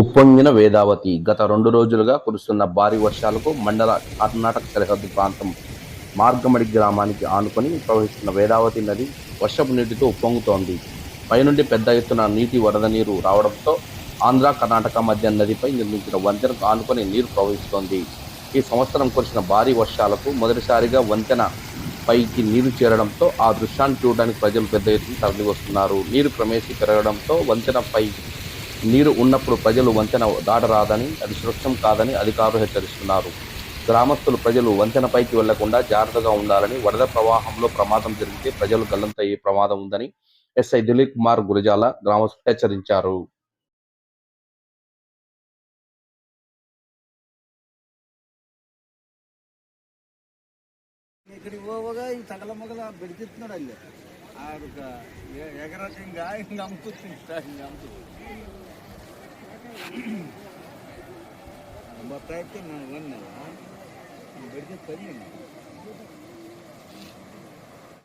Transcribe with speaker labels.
Speaker 1: ఉప్పొంగిన వేదావతి గత రెండు రోజులుగా కురుస్తున్న భారీ వర్షాలకు మండల కర్ణాటక సరిహద్దు ప్రాంతం మార్గమడి గ్రామానికి ఆనుకొని ప్రవహిస్తున్న వేదావతి నది వర్షపు నీటితో ఉప్పొంగుతోంది. పైనుండి పెద్ద ఎత్తున నీటి వరద నీరు రావడంతో ఆంధ్ర కర్ణాటక మధ్య నదిపై నిర్మించిన వంతెనకు ఆనుకొని నీరు ప్రవహిస్తోంది. ఈ సంవత్సరం కురిసిన భారీ వర్షాలకు మొదటిసారిగా వంతెన పైకి నీరు చేరడంతో ఆ దృశ్యాన్ని చూడడానికి ప్రజలు పెద్ద ఎత్తున తరలి వస్తున్నారు నీరు క్రమేసి పెరగడంతో వంతెనపై నీరు ఉన్నప్పుడు ప్రజలు వంతెన దాటరాదని అది సురక్షం కాదని అధికారులు హెచ్చరిస్తున్నారు. గ్రామస్తులు ప్రజలు వంతెనపైకి వెళ్ళకుండా జాగ్రత్తగా ఉండాలని వరద ప్రవాహంలో ప్రమాదం జరిగితే ప్రజలు గల్లంతయ్యే ప్రమాదం ఉందని ఎస్ఐ దిలీప్ కుమార్ గురజాల గ్రామస్తులు హెచ్చరించారు.
Speaker 2: ఇక్కడికి పోవగా ఈ తగల మొగల ఆడు ఇంకా అమ్ముతుంది ఇంకా అమ్ముతుంది. ಗೊತ್ತಾಯ್ತು ನಾನು ಬಂದಲ್ಲ ಬೆಳಿಗ್ಗೆ ತಂದೆ